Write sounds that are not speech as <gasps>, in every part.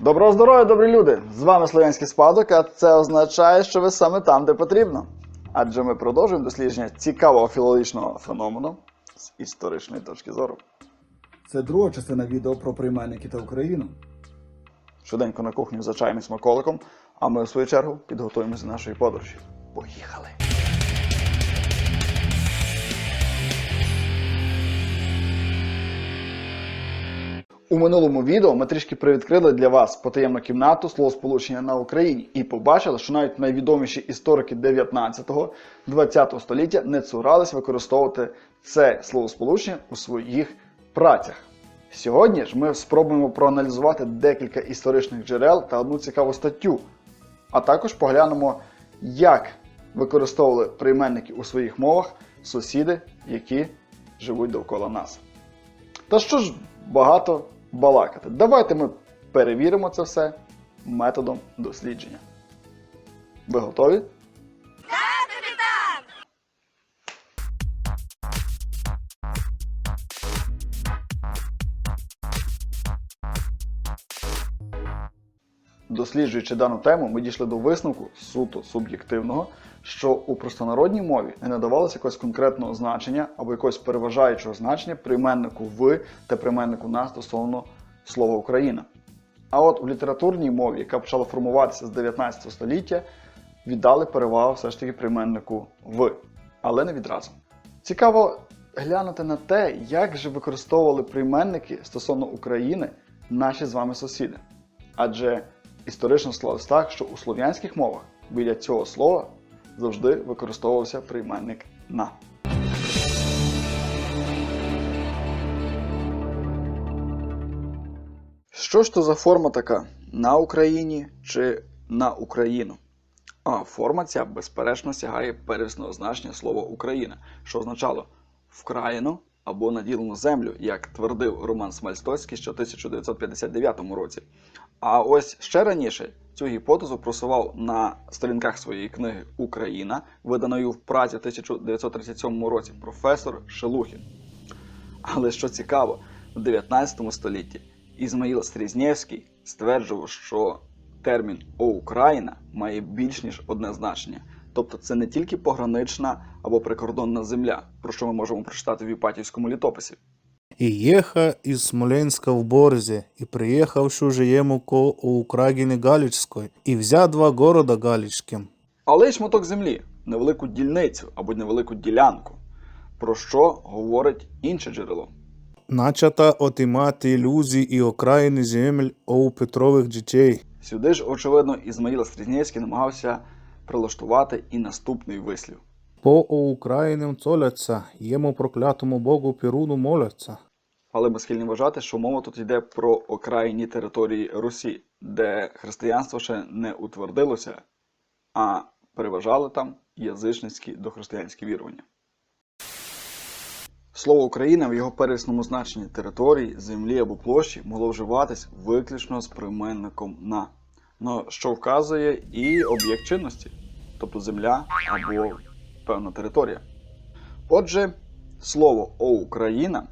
Доброго здоров'я, добрі люди! З вами Слов'янський спадок, а це означає, що ви саме там, де потрібно. Адже ми продовжуємо дослідження цікавого філологічного феномену з історичної точки зору. Це друга частина відео про прийменники та Україну. Швиденько на кухню за чаєм і смаколиком, а ми, в свою чергу, підготуємося до нашої подорожі. Поїхали! У минулому відео ми трішки привідкрили для вас потаємну кімнату словосполучення на Україні і побачили, що навіть найвідоміші історики 19-20 століття не цурались використовувати це словосполучення у своїх працях. Сьогодні ж ми спробуємо проаналізувати декілька історичних джерел та одну цікаву статтю, а також поглянемо, як використовували прийменники у своїх мовах сусіди, які живуть довкола нас. Та що ж багато балакати? Давайте ми перевіримо це все методом дослідження. Ви готові? Досліджуючи дану тему, ми дійшли до висновку суто суб'єктивного, що у простонародній мові не надавалося якогось конкретного значення або якогось переважаючого значення прийменнику в та прийменнику на стосовно слова Україна. А от у літературній мові, яка почала формуватися з 19 століття, віддали перевагу все ж таки прийменнику в, але не відразу. Цікаво глянути на те, як же використовували прийменники стосовно України наші з вами сусіди. Адже історично склалось так, що у слов'янських мовах біля цього слова завжди використовувався прийменник на. Що ж то за форма така? На Україні чи на Україну? А форма ця безперечно сягає первісного значення слова Україна, що означало вкраїну або наділену землю, як твердив Роман Смальстоцький ще в 1959 році. А ось ще раніше цю гіпотезу просував на сторінках своєї книги Україна, виданої в Празі в 1937 році професор Шелухін. Але що цікаво, в 19 столітті Ізмаїл Стрізнєвський стверджував, що термін «О Україна» має більш ніж одне значення. Тобто це не тільки погранична або прикордонна земля, про що ми можемо прочитати в Іпатівському літописі. І єха із Смоленська в Борзі, і приїхавши уже йому ко у Украгіні Галічської, і взя два города Галічським. Але й шматок землі, невелику дільницю або невелику ділянку, про що говорить інше джерело. Начата отимати ілюзії і окраїни земель у Петрових дітей. Сюди ж, очевидно, Ізмаїл Стрізнєвський намагався прилаштувати і наступний вислів. По Українам цоляться, йому проклятому Богу Піруну моляться. Але ми схильні вважати, що мова тут йде про окраїні території Русі, де християнство ще не утвердилося, а переважали там язичницькі дохристиянські вірування. Слово Україна в його первісному значенні території, землі або площі могло вживатись виключно з прийменником на, ну, що вказує і об'єкт чинності, тобто земля або певна територія. Отже, слово «О Україна»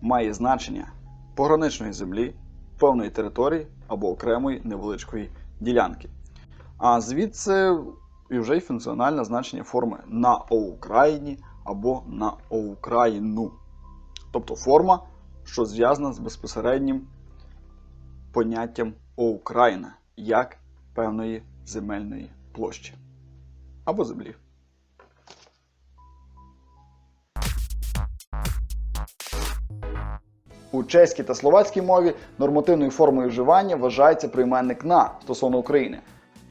має значення пограничної землі, певної території або окремої невеличкої ділянки. А звідси і вже й функціональне значення форми на «О Україні» або на «О Україну. Тобто форма, що зв'язана з безпосереднім поняттям «О Україна» як певної земельної площі або землі. У чеській та словацькій мові нормативною формою вживання вважається прийменник на стосовно України.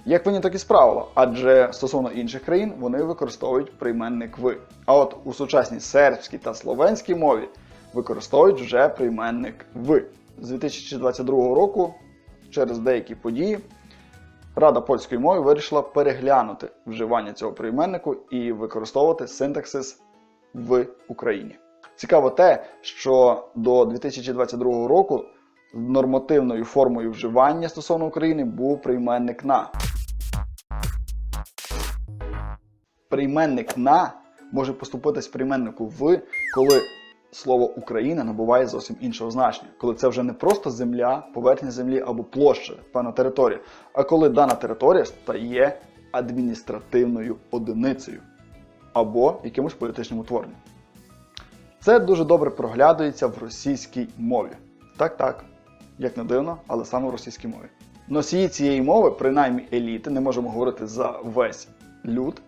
Як виняток із правила, адже стосовно інших країн вони використовують прийменник ви. А от у сучасній сербській та словенській мові використовують вже прийменник ви. З 2022 року, через деякі події, Рада польської мови вирішила переглянути вживання цього прийменнику і використовувати синтаксис в Україні. Цікаво те, що до 2022 року нормативною формою вживання стосовно України був прийменник на. Прийменник на може поступитись прийменнику в, коли слово Україна набуває зовсім іншого значення, коли це вже не просто земля, поверхня землі або площа, певна територія, а коли дана територія стає адміністративною одиницею або якимось політичним утворенням. Це дуже добре проглядується в російській мові. Так, так, як не дивно, але саме в російській мові. Носії цієї мови, принаймні еліти, не можемо говорити за весь люд,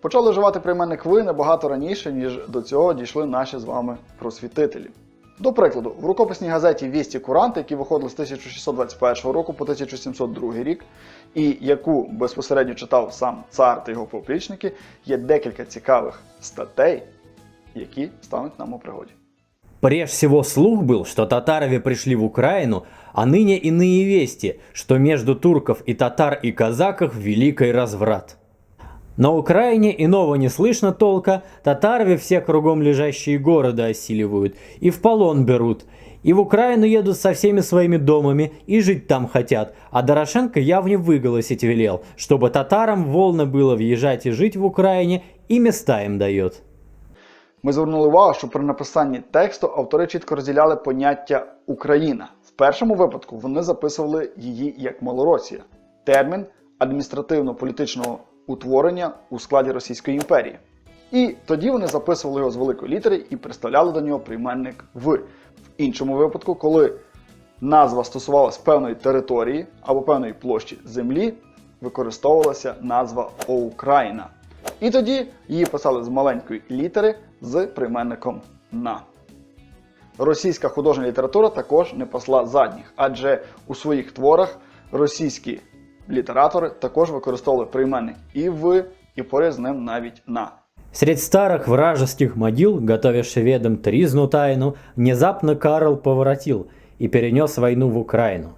почали вживати прийменник ви набагато раніше, ніж до цього дійшли наші з вами просвітителі. До прикладу, в рукописній газеті Вісті Куранти, які виходили з 1621 року по 1702 рік, і яку безпосередньо читав сам цар та його поплічники, є декілька цікавих статей, які стануть нам у пригоді. Прежде всего слух был, что татарове пришли в Украину, а ныне иные вести, что между турков и татар и казаков великий разврат. На Украине иного не слышно толка, татарове все кругом лежащие города осиливают и в полон берут, и в Украину едут со всеми своими домами и жить там хотят, а Дорошенко явно выголосить велел, чтобы татарам волно было въезжать и жить в Украине и места им дает. Ми звернули увагу, що при написанні тексту автори чітко розділяли поняття Україна. В першому випадку вони записували її як Малоросія, термін адміністративно-політичного утворення у складі Російської імперії. І тоді вони записували його з великої літери і приставляли до нього прийменник в. В іншому випадку, коли назва стосувалась певної території або певної площі землі, використовувалася назва Оукраїна. І тоді її писали з маленької літери з прийменником на. Російська художня література також не посла задніх, адже у своїх творах російські літератори також використовували прийменник і в, і поряд з ним навіть на. Средь старых вражеских могил, готовя шведам тризну тайну, внезапно Карл поворотил и перенес войну в Украину.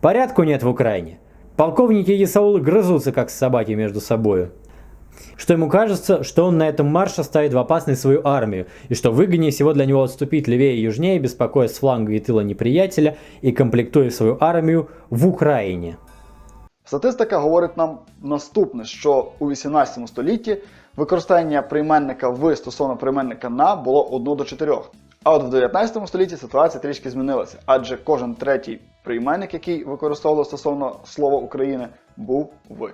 Порядку нет в Украине. Полковники и Исаулы грызутся, как собаки между собою. Что ему кажется, что он на этом марше ставит в опасность свою армию, и что выгоднее всего для него отступить левее и южнее, беспокоя с фланга и тыла неприятеля и комплектуя свою армию в Украине. Статистика говорить нам наступне, що у 18 столітті використання прийменника в стосовно прийменника на було 1 до 4. А от в 19 столітті ситуація трішки змінилася, адже кожен третій прийменник, який використовували стосовно слова України, був в.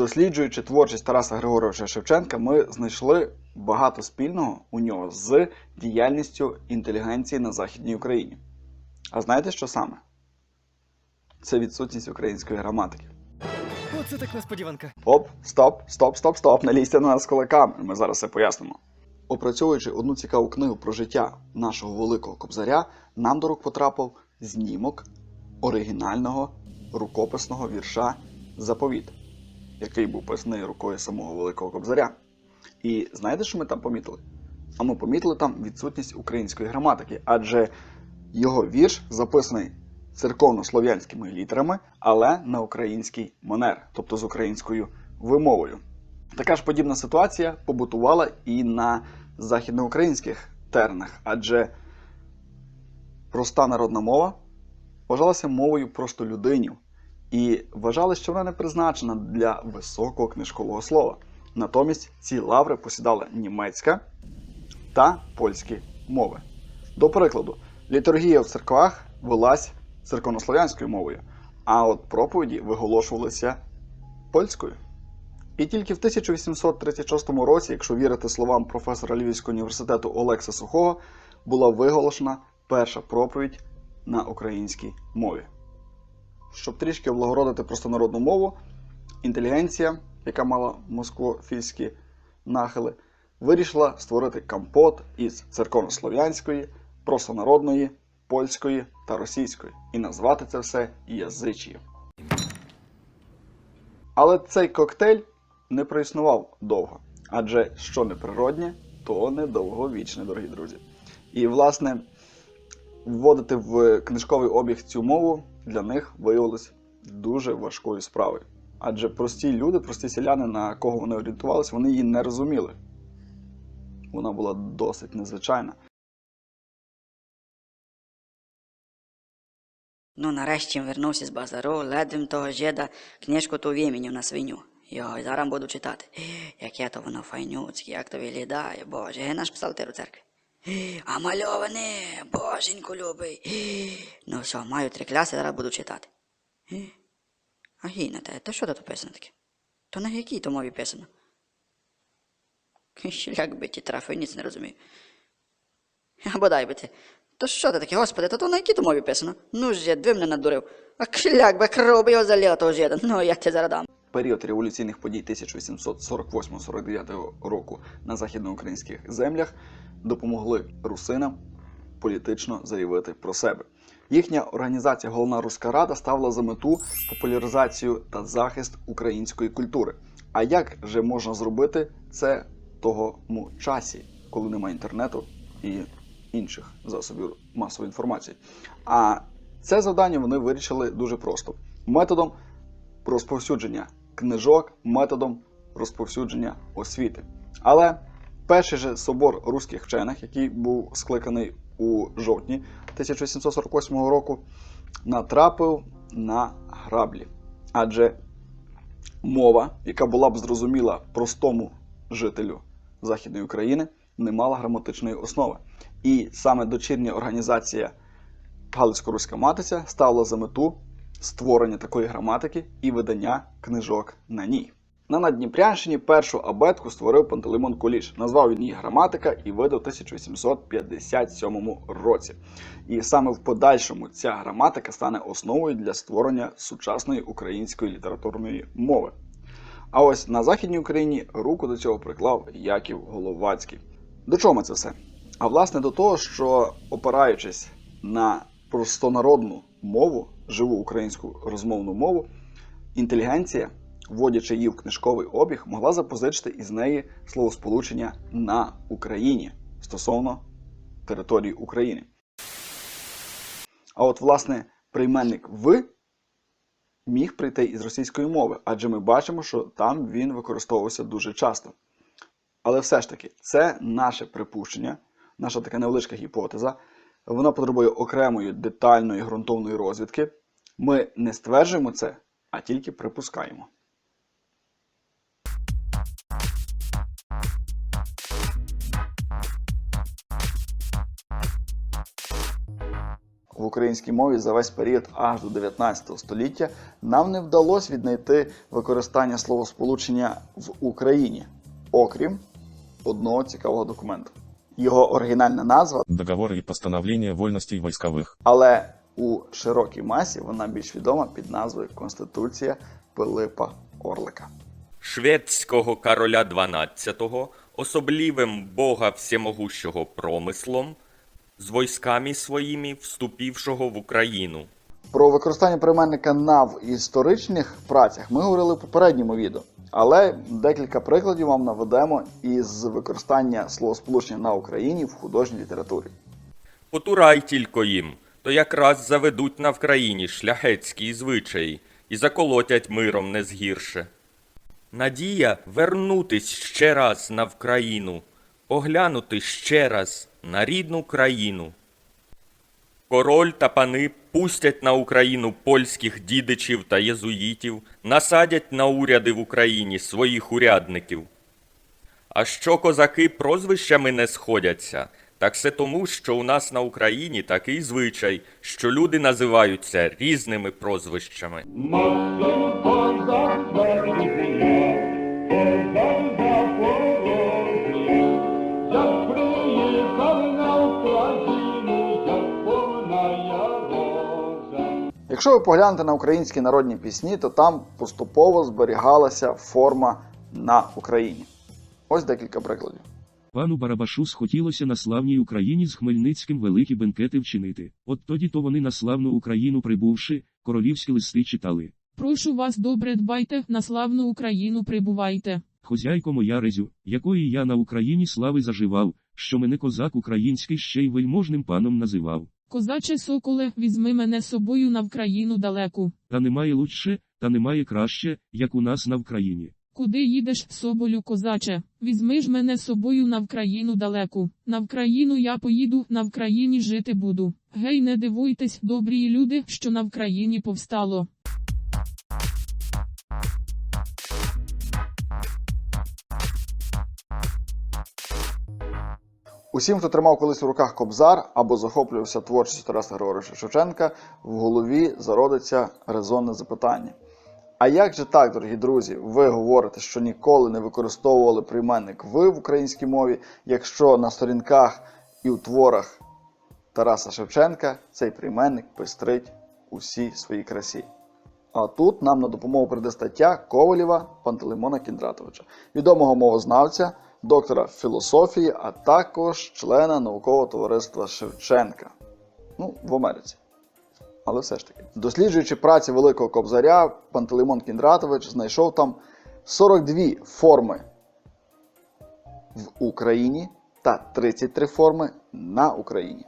Досліджуючи творчість Тараса Григоровича Шевченка, ми знайшли багато спільного у нього з діяльністю інтелігенції на Західній Україні. А знаєте, що саме? Це відсутність української граматики. Оце так несподіванка. Оп, стоп, стоп, стоп, стоп, не лізьте на нас кулаками. Ми зараз все пояснимо. Опрацьовуючи одну цікаву книгу про життя нашого великого кобзаря, нам до рук потрапив знімок оригінального рукописного вірша Заповіт, який був писаний рукою самого великого кобзаря. І знаєте, що ми там помітили? А ми помітили там відсутність української граматики, адже його вірш записаний церковно-слов'янськими літерами, але на український манер, тобто з українською вимовою. Така ж подібна ситуація побутувала і на західноукраїнських тернах, адже проста народна мова вважалася мовою простолюдинів і вважали, що вона не призначена для високого книжкового слова. Натомість ці лаври посідали німецька та польські мови. До прикладу, літургія в церквах велась церковнослов'янською мовою, а от проповіді виголошувалися польською. І тільки в 1836 році, якщо вірити словам професора Львівського університету Олекса Сухого, була виголошена перша проповідь на українській мові. Щоб трішки облагородити простонародну мову, інтелігенція, яка мала москофільські нахили, вирішила створити компот із церковнослов'янської, простонародної, польської та російської і назвати це все язичієм. Але цей коктейль не проіснував довго, адже що неприроднє, то недовговічне, дорогі друзі. І, власне, вводити в книжковий обіг цю мову для них виявилось дуже важкою справою. Адже прості люди, прості селяни, на кого вони орієнтувалися, вони її не розуміли. Вона була досить незвичайна. Ну, нарешті вернувся з базару, ледвем того жеда книжку ту вимінів на свиню. Йой, зараз буду читати. Яке то воно файнюцьке, як то виглядає, Боже, наш псалтир у церкві. <gasps> А мальоване, боженьку любий. <gasps> Ну все, маю три кляси, зараз буду читати. <gasps> А гіна те, то що тут писано таке? То на якій то мові писано? <laughs> Як би ті трафи, ніц не розумію. <laughs> А бодай би ти. То що ти таке, господи, то то на якій то мові писано? Ну ж, я, ви мене надурив. А кляк би кров би його заліла того жида. <laughs> Ну, я тебе зараз дам. Період революційних подій 1848-49 року на західноукраїнських землях допомогли русинам політично заявити про себе. Їхня організація Головна Руська Рада ставила за мету популяризацію та захист української культури. А як же можна зробити це тому часі, коли немає інтернету і інших засобів масової інформації? А це завдання вони вирішили дуже просто методом розповсюдження книжок методом розповсюдження освіти. Але перший же собор руських вчених, який був скликаний у жовтні 1748 року, натрапив на граблі. Адже мова, яка була б зрозуміла простому жителю Західної України, не мала граматичної основи. І саме дочірня організація Галицько-Руська Матиця ставила за мету створення такої граматики і видання книжок на ній. На Надніпрянщині першу абетку створив Пантелеймон Куліш. Назвав він її граматика і видав у 1857 році. І саме в подальшому ця граматика стане основою для створення сучасної української літературної мови. А ось на Західній Україні руку до цього приклав Яків Головацький. До чого ми це все? А власне до того, що опираючись на простонародну мову, живу українську розмовну мову, інтелігенція, вводячи її в книжковий обіг, могла запозичити із неї словосполучення на Україні стосовно території України. А от, власне, прийменник в міг прийти із російської мови, адже ми бачимо, що там він використовувався дуже часто. Але все ж таки, це наше припущення, наша така невеличка гіпотеза. Вона потребує окремої детальної ґрунтовної розвідки. Ми не стверджуємо це, а тільки припускаємо. В українській мові за весь період аж до 19 століття нам не вдалося віднайти використання словосполучення в Україні, окрім одного цікавого документу. Його оригінальна назва Договоры и постановления вольностей войсковых. але у широкій масі вона більш відома під назвою Конституція Пилипа Орлика. шведського короля XII, особливим Бога Всемогущого промислом, з войсками своїми вступившого в Україну. Про використання прийменника на в історичних працях ми говорили в попередньому відео, але декілька прикладів вам наведемо із використання словосполучення на Україні в художній літературі. Потурай тільки їм, то якраз заведуть на Вкраїні шляхетські звичаї і заколотять миром не згірше. Надія вернутись ще раз на Вкраїну, поглянути ще раз на рідну країну. Король та пани пустять на Україну польських дідичів та єзуїтів, насадять на уряди в Україні своїх урядників. А що козаки прозвищами не сходяться, так це тому, що у нас на Україні такий звичай, що люди називаються різними прозвищами. Якщо ви поглянете на українські народні пісні, то там поступово зберігалася форма на Україні. Ось декілька прикладів. Пану Барабашу схотілося на славній Україні з Хмельницьким великі бенкети вчинити. От тоді то вони на славну Україну прибувши, королівські листи читали. Прошу вас добре дбайте, на славну Україну прибувайте. Хозяйко моя резю, якої я на Україні слави заживав, що мене козак український ще й вельможним паном називав. Козаче соколе, візьми мене з собою на Вкраїну далеку. Та немає лучше, та немає краще, як у нас на Вкраїні. Куди їдеш, соболю козаче? Візьми ж мене з собою на Вкраїну далеку. На Вкраїну я поїду, на Вкраїні жити буду. Гей, не дивуйтесь, добрі люди, що на Вкраїні повстало. Усім, хто тримав колись у руках кобзар або захоплювався творчістю Тараса Григоровича Шевченка, в голові зародиться резонне запитання. А як же так, дорогі друзі, ви говорите, що ніколи не використовували прийменник ви в українській мові, якщо на сторінках і у творах Тараса Шевченка цей прийменник пестрить усій своїй красі? А тут нам на допомогу прийде стаття Ковалєва Пантелеймона Кіндратовича, відомого мовознавця, доктора філософії, а також члена наукового товариства Шевченка. Ну, в Америці. Але все ж таки. Досліджуючи праці Великого Кобзаря, Пантелеймон Кіндратович знайшов там 42 форми в Україні та 33 форми на Україні.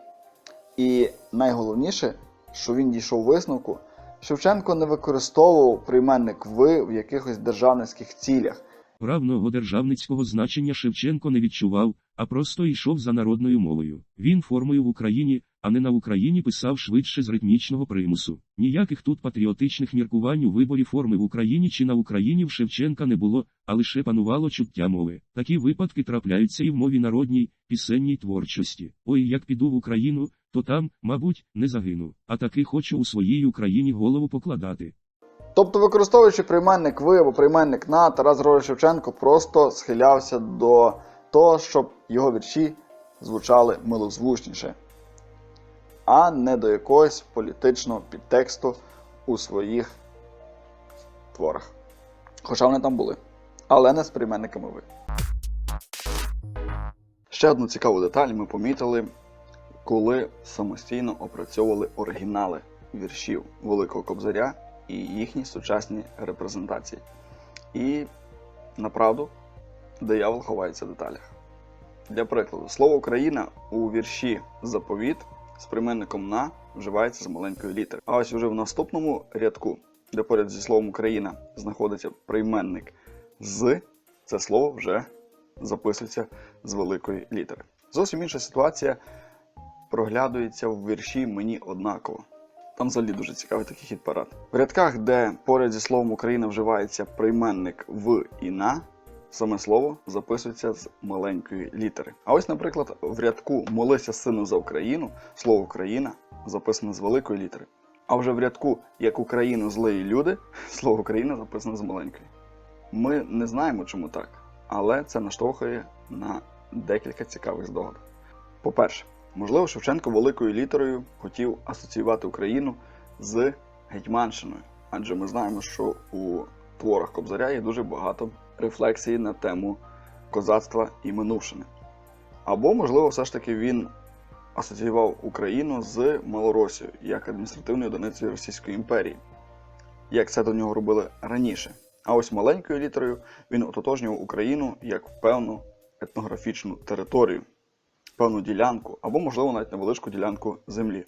І найголовніше, що він дійшов висновку, Шевченко не використовував прийменник ви в якихось державницьких цілях. Правного державницького значення Шевченко не відчував, а просто йшов за народною мовою. Він формою в Україні, а не на Україні писав швидше з ритмічного примусу. Ніяких тут патріотичних міркувань у виборі форми в Україні чи на Україні в Шевченка не було, а лише панувало чуття мови. Такі випадки трапляються і в мові народній, пісенній творчості. Ой, як піду в Україну, то там, мабуть, не загину. А таки хочу у своїй Україні голову покладати. Тобто, використовуючи прийменник ви або прийменник на, Тарас Григорович Шевченко просто схилявся до того, щоб його вірші звучали милозвучніше, а не до якогось політичного підтексту у своїх творах. Хоча вони там були, але не з прийменниками ви. Ще одну цікаву деталь ми помітили, коли самостійно опрацьовували оригінали віршів Великого Кобзаря і їхні сучасні репрезентації. І направду диявол ховається в деталях. Для прикладу, слово Україна у вірші Заповіт з прийменником на вживається з маленької літери. А ось уже в наступному рядку, де поряд зі словом Україна знаходиться прийменник з, це слово вже записується з великої літери. Зовсім інша ситуація проглядується в вірші Мені однаково. Там взагалі дуже цікавий такий хід парад. В рядках, де поряд зі словом Україна вживається прийменник в і на, саме слово записується з маленької літери. А ось, наприклад, в рядку Молися сину за Україну слово Україна записане з великої літери. А вже в рядку Як Україну злеї люди <laughs> слово Україна записане з маленької. Ми не знаємо, чому так, але це наштовхує на декілька цікавих здогад. По-перше, Можливо, Шевченко великою літерою хотів асоціювати Україну з Гетьманщиною, адже ми знаємо, що у творах Кобзаря є дуже багато рефлексії на тему козацтва і минувшини. Або, можливо, все ж таки він асоціював Україну з Малоросією як адміністративною одиницею Російської імперії, як це до нього робили раніше. А ось маленькою літерою він ототожнював Україну як певну етнографічну територію певну ділянку, або, можливо, навіть невеличку ділянку землі,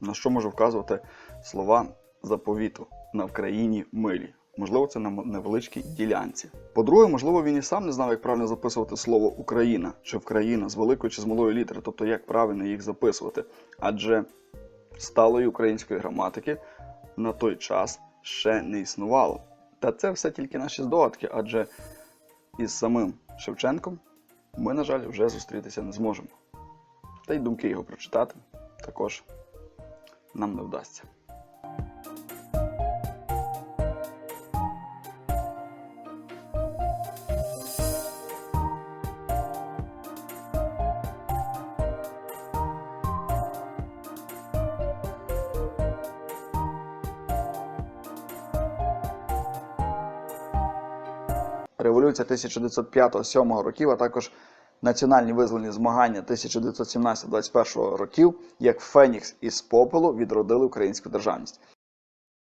на що може вказувати слова заповіту на Вкраїні милі. Можливо, це на невеличкій ділянці. По-друге, можливо, він і сам не знав, як правильно записувати слово Україна чи Вкраїна з великої чи з малої літери, тобто як правильно їх записувати. Адже сталої української граматики на той час ще не існувало. Та це все тільки наші здогадки, адже із самим Шевченком ми, на жаль, вже зустрітися не зможемо. Та й думки його прочитати також нам не вдасться. Революція 1905-1907 років, а також національні визвольні змагання 1917-21 років, як Фенікс із попелу відродили українську державність.